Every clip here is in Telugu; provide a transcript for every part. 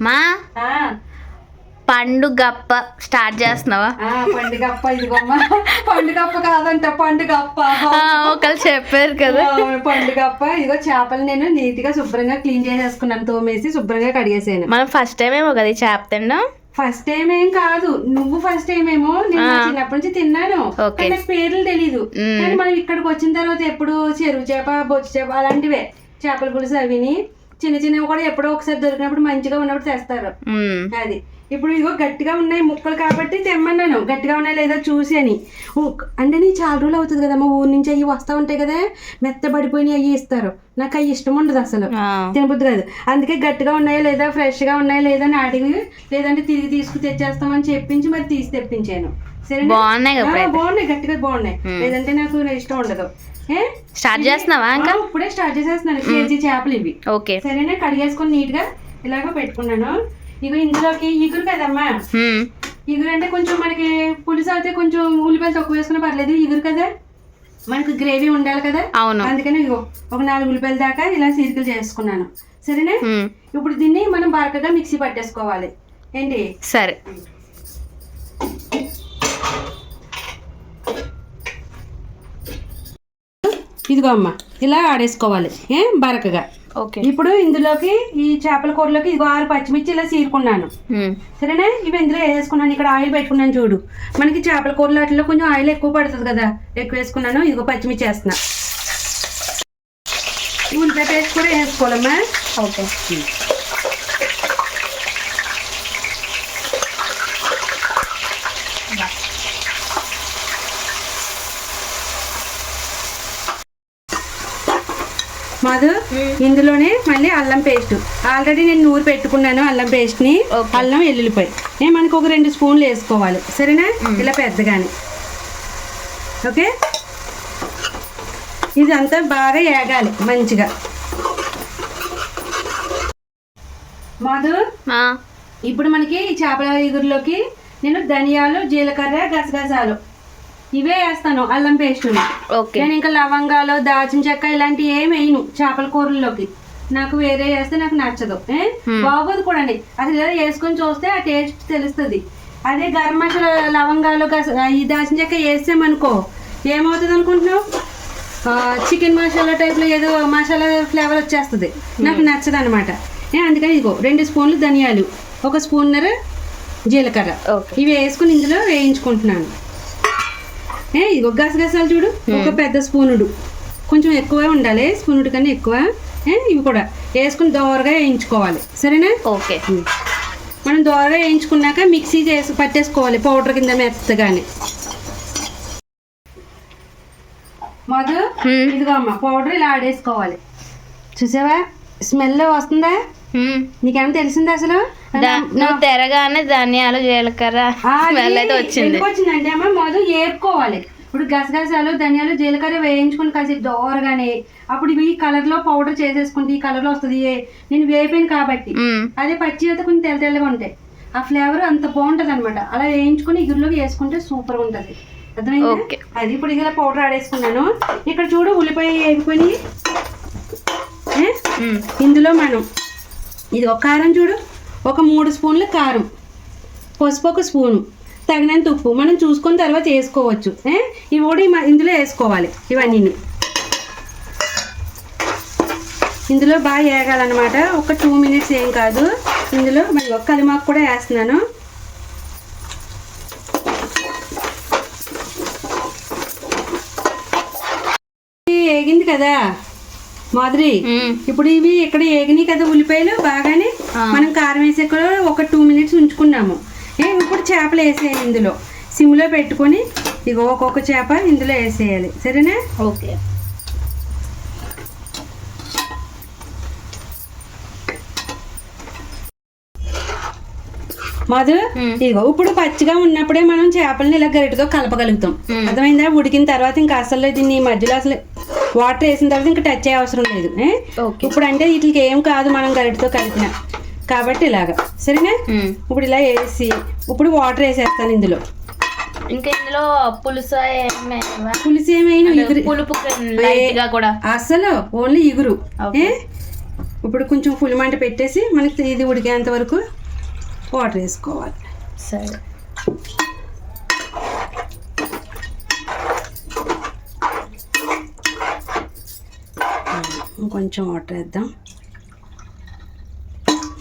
మా పండుగప్ప స్టార్ట్ చేస్తున్నావా? పండుగప్ప ఇదిగోమ్మ. పండుగప్ప కాదంట పండుగప్ప. ఒకళ్ళు చెప్పారు కదా. పండుగప్ప. ఇదిగో చేపలు నేను నీట్గా శుభ్రంగా క్లీన్ చేసేసుకున్నాను తోమేసి శుభ్రంగా కడిగేసాను. మనం ఫస్ట్ టైం ఏమో కదా చేప తినడం ఫస్ట్ టైం ఏం కాదు. నువ్వు ఫస్ట్ టైం ఏమో? నేను. చిన్నప్పటి నుంచి తిన్నాను. కానీ నాకు పేర్లు తెలీదు. కానీ మనం ఇక్కడికి వచ్చిన తర్వాత ఎప్పుడు చెరువు చేప బొచ్చు చేప అలాంటివే. చేపల పులుసు అవిని. చిన్న చిన్నవి కూడా ఎప్పుడో ఒకసారి దొరికినప్పుడు మంచిగా ఉన్నప్పుడు తెస్తారు. అది. ఇప్పుడు ఇగో గట్టిగా ఉన్నాయి ముక్కలు కాబట్టి తెమ్మన్నాను. గట్టిగా ఉన్నాయి లేదా చూసి అని. అంటే నీ చాలా రోజులు అవుతుంది కదమ్మా ఊరి నుంచి అవి వస్తూ ఉంటాయి కదా మెత్తబడిపోయినాయి అవి ఇస్తారు. నాకు అవి ఇష్టం ఉండదు అసలు. ఆ, తినబుద్ధి కాదు. అందుకే గట్టిగా ఉన్నాయా లేదా ఫ్రెష్గా ఉన్నాయా లేదా అని అడిగి లేదంటే తిరిగి తీసుకు తెచ్చేస్తామని చెప్పించి మరి తీసి తెప్పించాను. సరే బాగున్నాయి గట్టిగా బాగున్నాయి. లేదంటే నాకు ఇష్టం ఉండదు. స్టార్ట్ చేస్తున్నావా ఇంకా? ఇప్పుడే స్టార్ట్ చేసేస్తున్నాను. కేజీ చేపలు ఇవి. ఓకే. సరేనా? కడిగేసుకొని నీట్గా ఇలాగ పెట్టుకున్నాను. ఇగో ఇందులోకి ఇగురు కదమ్మా. మ్మ్. ఇగురు అంటే కొంచెం మనకి పులుసు అయితే కొంచెం ఉల్లిపాయలు తక్కువ వేసుకున్నా పర్లేదు. ఇగురు కదా? మనకు గ్రేవీ ఉండాలి కదా? అవును. అందుకని ఇగో ఒక నాలుగు ఉల్లిపాయల దాకా ఇలా సీరికలు చేసుకున్నాను. సరేనా. ఇప్పుడు దీన్ని మనం బారకగా మిక్సీ పట్టేసుకోవాలి. ఏంటి? సరే. ఇదిగో అమ్మ ఇలా ఆడేసుకోవాలి ఏ? బరకగా. ఓకే. ఇప్పుడు ఇందులోకి ఈ చేపల కూరలోకి ఇదిగో ఆరు పచ్చిమిర్చి ఇలా చీరుకున్నాను. సరేనా? ఇవి ఇందులో వేసుకున్నాను ఇక్కడ ఆయిల్ పెట్టుకున్నాను చూడు. మనకి చేపల కూరలో అట్లా కొంచెం ఆయిల్ ఎక్కువ పడుతుంది కదా ఎక్కువ వేసుకున్నాను ఇదిగో పచ్చిమిర్చి వేస్తున్నా. ఉల్లిపాయ పేస్ట్ కూడా వేసుకోవాలమ్మా. ఓకే. మాధు ఇందులోనే మళ్ళీ అల్లం పేస్ట్. ఆల్రెడీ నేను నూరు పెట్టుకున్నాను అల్లం పేస్ట్ని. అల్లం వెల్లుల్లిపాయ నేను మనకు ఒక రెండు స్పూన్లు వేసుకోవాలి. సరేనా? ఇలా పెద్దగాని. ఓకే? ఇదంతా బాగా ఏగాలి మంచిగా. మాధు ఇప్పుడు మనకి చేపల ఇగురులోకి నేను ధనియాలు జీలకర్ర గసగసాలు ఇవే వేస్తాను అల్లం పేస్ట్ ఓకే. నేను ఇంకా లవంగాలు దాల్చిన చెక్క ఇలాంటివి ఏమి వేయను చేపల కూరల్లోకి. నాకు వేరే వేస్తే నాకు నచ్చదు ఏ? బాగోదు కూడా అసలు ఇలా వేసుకొని చూస్తే ఆ టేస్ట్ తెలుస్తుంది. అదే గరం మసాలా లవంగాలు ఈ దాల్చిన చెక్క వేసామనుకో ఏమవుతుంది అనుకుంటున్నావు? చికెన్ మసాలా టైప్లో ఏదో మసాలా ఫ్లేవర్ వచ్చేస్తుంది. నాకు నచ్చదు అనమాట అందుకని ఇదిగో రెండు స్పూన్లు ధనియాలు ఒక స్పూన్నర జీలకర్ర. ఇవి వేసుకుని ఇందులో వేయించుకుంటున్నాను. ఏ ఇదిగో గసగసాలు చూడు. ఒక పెద్ద స్పూనుడు. కొంచెం ఎక్కువ ఉండాలి స్పూనుడు కన్నా ఎక్కువ. ఏ ఇవి కూడా వేసుకుని దోరగా వేయించుకోవాలి. సరేనా? ఓకే. మనం దోరగా వేయించుకున్నాక మిక్సీ చేసి పట్టేసుకోవాలి పౌడర్ కింద మెత్తగానే. మధు. ఇదిగో అమ్మ పౌడర్ ఇలా ఆడేసుకోవాలి. చూసావా? స్మెల్ వస్తుందా. నీకేమైనా తెలిసిందా అసలు? నువ్వు తెరగానే ధనియాలు జీలకర్ర స్మెల్ అయితే వచ్చింది. వచ్చిందంటే అమ్మ మొదలు ఏపుకోవాలి. ఇప్పుడు గసగసాలు ధనియాలు జీలకర్ర వేయించుకుని కాసేపు దోరగానే అప్పుడు ఇవి కలర్లో పౌడర్ చేసేసుకుంటే ఈ కలర్లో వస్తుంది. ఏ- నేను వేపాను కాబట్టి. అదే పచ్చి అయితే కొంచెం తెల్ల తెల్లగా ఉంటాయి. ఆ ఫ్లేవర్ అంత బాగుంటది అనమాట అలా వేయించుకుని ఇగురులోకి వేసుకుంటే సూపర్ ఉంటది. అర్థమైందా? ఓకే. అది ఇప్పుడు ఇలా పౌడర్ ఆడేసుకున్నాను. ఇక్కడ చూడు ఉల్లిపాయ? మ్మ్. ఇందులో మనం ఇది ఒక కారం చూడు. ఒక మూడు స్పూన్ల కారం. పసుపు ఒక స్పూను. తగినంత ఉప్పు. మనం చూసుకున్న తర్వాత వేసుకోవచ్చు. ఏ? ఇవి కూడా మ- ఇందులో వేసుకోవాలి ఇవన్నీ ఇందులో బాగా వేగాలన్నమాట ఒక టూ మినిట్స్ ఏం కాదు. ఇందులో మరి ఒక కలిమాకు కూడా వేస్తున్నాను. ఇది వేగింది కదా. మాధురి. ఇప్పుడు ఇవి ఇక్కడ ఏగినాయి కదా ఉల్లిపాయలు బాగానే. మనం కారం వేసే ఒక టూ మినిట్స్ ఉంచుకున్నాము ఇప్పుడు చేపలు వేసేయాలి ఇందులో సిమ్లో పెట్టుకొని ఇగో ఒక్కొక్క చేప ఇందులో వేసేయాలి సరేనా ఓకే మధు. ఇగో ఇప్పుడు పచ్చిగా ఉన్నప్పుడే మనం చేపలని ఇలా గరిటతో కలపగలుగుతాం. అర్థమైందా ఉడికిన తర్వాత ఇంకా అసలు దీన్ని మధ్యలో అసలు వాటర్ వేసిన తర్వాత ఇంకా టచ్ అయ్యే అవసరం లేదు ఇప్పుడు అంటే వీటికి ఏం కాదు మనం గరిటతో కలిపిన. కాబట్టి ఇలాగా. సరేనా. ఇప్పుడు ఇలా వేసి ఇప్పుడు వాటర్ వేసేస్తాను ఇందులో. ఇంకా ఇందులో పులుసు? పులుసు ఏమైనా ఎగురు పులుపు కూడా. అసలు ఓన్లీ ఇగురు ఇప్పుడు కొంచెం ఫుల్ మంట పెట్టేసి మనకి ఇది ఉడికేంత వరకు వాటర్ వేసుకోవాలి. సరే. ఇంకొంచెం వాటర్ వేద్దాం.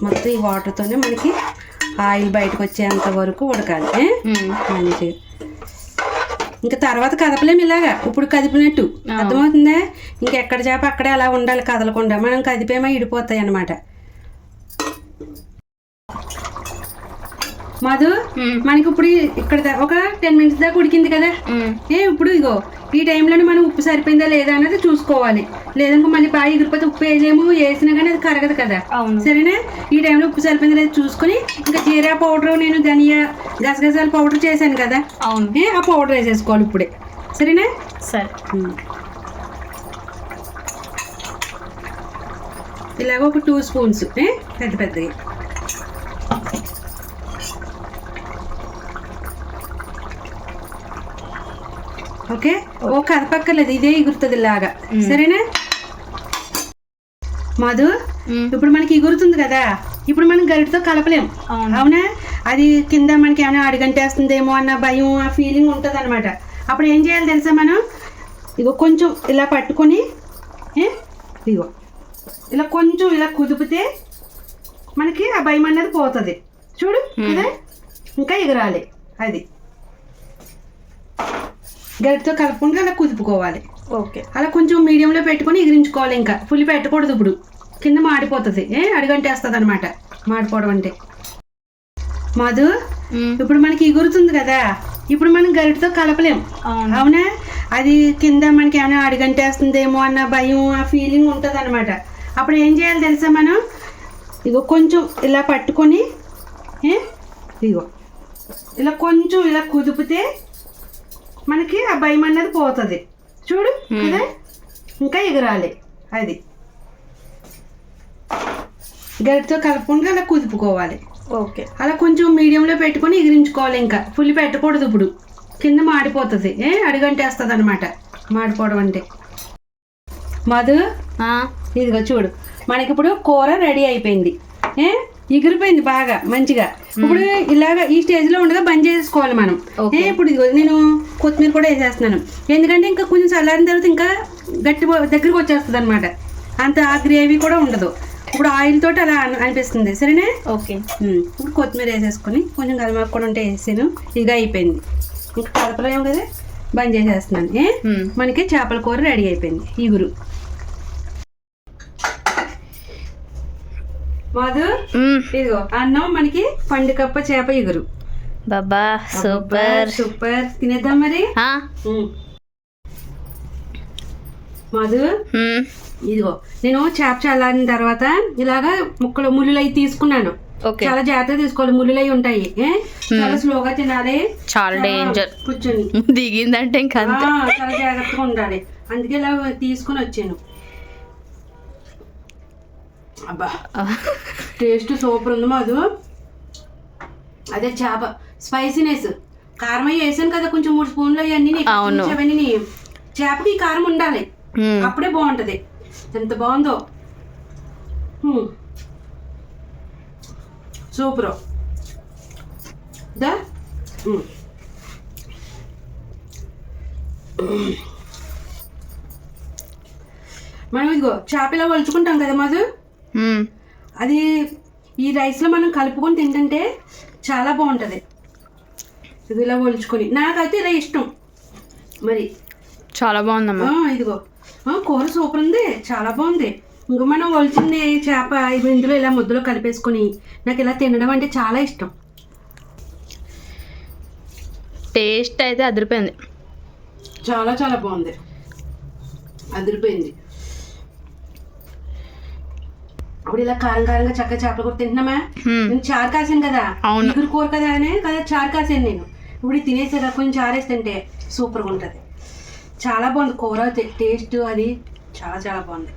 మొత్తం ఈ వాటర్తోనే మనకి ఆయిల్ బయటకు వచ్చేంత వరకు ఉడకాలి. మంచిగా. ఇంకా తర్వాత కదపలేము ఇలాగా ఇప్పుడు కదిపినట్టు. అర్థమవుతుందా? ఇంకెక్కడ చేప అక్కడే అలా ఉండాలి కదలకుండా. మనం కదిపేమో ఇడిపోతాయి అన్నమాట. మధు. మనకి ఇప్పుడు ఇక్కడ ఒక టెన్ మినిట్స్ దాకా ఉడికింది కదా. ఏ ఇప్పుడు ఇగో. ఈ టైంలోనే మనం ఉప్పు సరిపోయిందా లేదా అనేది చూసుకోవాలి. లేదనుకో మళ్ళీ బాగా ఎగిరిపోతే ఉప్పు వేసేమో వేసినా కానీ అది కరగదు కదా. అవును. సరేనా? ఈ టైంలో ఉప్పు సరిపోయిందా లేదా చూసుకొని ఇంకా జీరా పౌడర్ నేను ధనియా గసగసాల పౌడర్ చేశాను కదా. అవును. ఆ పౌడర్ వేసేసుకోవాలి ఇప్పుడే. సరేనా? సరే. ఇలాగ ఒక టూ స్పూన్స్ పెద్ద పెద్దవి. ఓకే? ఓ కదపక్కర్లేదు ఇదే ఎగురుతుంది ఉమ్. సరేనా? మధు. ఇప్పుడు మనకి ఎగురుతుంది కదా. ఇప్పుడు మనం గరిటతో కలపలేం. అవును. అది కింద మనకి ఏమైనా అడిగంటేస్తుందేమో అన్న భయం ఆ ఫీలింగ్ ఉంటుంది అనమాట అప్పుడు ఏం చేయాలి తెలుసా మనం? ఇగో కొంచెం ఇలా పట్టుకొని? ఇగో. ఇలా కొంచెం ఇలా కుదిపితే మనకి ఆ భయం అనేది పోతుంది. చూడు. కదా? ఇంకా ఎగరాలి. అది. గరిటతో కలుపుకుంటే అలా కుదుపుకోవాలి. ఓకే. అలా కొంచెం మీడియంలో పెట్టుకొని ఎగిరించుకోవాలి ఇంకా. ఫుల్ పెట్టకూడదు ఇప్పుడు. కింద మాడిపోతుంది. ఏ అడుగంటేస్తుంది అనమాట మాడిపోవడం అంటే. మధు. ఇప్పుడు మనకి ఎగురుతుంది కదా. ఇప్పుడు మనం గరిటతో కలపలేం. అవును. అది కింద మనకి ఏమైనా అడుగంటేస్తుందేమో అన్న భయం ఆ ఫీలింగ్ ఉంటుంది అనమాట అప్పుడు ఏం చేయాలి తెలుసా మనం? ఇగో కొంచెం ఇలా పట్టుకొని? ఇగో. ఇలా కొంచెం ఇలా కుదిపితే మనకి ఆ భయం అన్నది పోతుంది. చూడు. కదా? ఇంకా ఎగరాలి. అది. గరిటతో కలుపుకుంటే అలా కుదుపుకోవాలి. ఓకే. అలా కొంచెం మీడియంలో పెట్టుకొని ఎగిరించుకోవాలి ఇంకా. ఫుల్ పెట్టకూడదు ఇప్పుడు. కింద మాడిపోతుంది. ఏ? అడుగంటేస్తుంది అనమాట మాడిపోవడం అంటే. మధు? ఇదిగో చూడు. మనకి ఇప్పుడు కూర రెడీ అయిపోయింది. ఏ? ఎగిరిపోయింది బాగా మంచిగా. ఇప్పుడు ఇలాగ ఈ స్టేజ్లో ఉండగా బంద్ చేసుకోవాలి మనం. ఇప్పుడు ఇదిగో నేను కొత్తిమీర కూడా వేసేస్తున్నాను. ఎందుకంటే ఇంకా కొంచెం చల్లారిన తర్వాత ఇంకా గట్టి దగ్గరికి వచ్చేస్తుంది అనమాట అంత ఆ గ్రేవీ కూడా ఉండదు. ఇప్పుడు ఆయిల్ తోటి అలా అన- అనిపిస్తుంది. సరేనా? ఓకే. ఇప్పుడు కొత్తిమీర వేసేసుకొని కొంచెం కరివేపాకు కూడా ఉంటే వేసాను. ఇక అయిపోయింది. ఇంకా కలపలేము కదా? బంద్ చేసేస్తున్నాను. మనకి చేపల కూర రెడీ అయిపోయింది. ఇగురు. మధు. ఇదిగో అన్నం మనకి పండుకప్ప చేప ఇగురు బాబా సూపర్. సూపర్. తినేద్దాం మరి. మధు. ఇదిగో నేను చేప చల్లారిన తర్వాత ఇలాగా ముక్కలు ముళ్ళులు అవి తీసుకున్నాను చాలా జాగ్రత్తగా తీసుకోవాలి ముళ్ళులు అవి ఉంటాయి? చాలా స్లోగా తినాలి. చాలా డేంజర్ కూర్చొని. దిగిందంటే ఇంకా చాలా జాగ్రత్తగా ఉండాలి. అందుకే ఇలా తీసుకుని వచ్చాను. అబ్బా టేస్ట్ సూపర్ ఉంది మాదు అదే చేప స్పైసీనెస్ కారం అవి వేసాను కదా కొంచెం మూడు స్పూన్లు అవన్నీ అవును. అవన్నీ చేపకి ఈ కారం ఉండాలి. అప్పుడే బాగుంటది ఎంత బాగుందో. సూపరు దా. మనం ఇదిగో చేప ఇలా వలుచుకుంటాం కదా మధు మ్మ్. అది ఈ రైస్లో మనం కలుపుకొని తింటుంటే చాలా బాగుంటుంది. ఇది ఇలా ఒలుచుకొని. నాకైతే ఇలా ఇష్టం. మరి చాలా బాగుందమ్మా. ఇదిగో. కూర సూపర్ ఉంది. చాలా బాగుంది. ఇంక మనం ఒలిచింది చేప ఇవి ఇందులో ఇలా ముద్దలో కలిపేసుకొని నాకు ఇలా తినడం అంటే చాలా ఇష్టం. టేస్ట్ అయితే అదిరిపోయింది. చాలా చాలా బాగుంది. అదిరిపోయింది. అప్పుడు ఇలా కారం కారంగా చక్క చేపల కూర తింటున్నామా. నేను చారు కాసాను కదా అవును. ఇగురు కూర కదా అనే కదా చారు కాసాను నేను ఇప్పుడు తినేసాక కొంచెం చారేసి తింటే సూపర్గా ఉంటుంది చాలా బాగుంది కూర టేస్ట్ అది చాలా చాలా బాగుంది.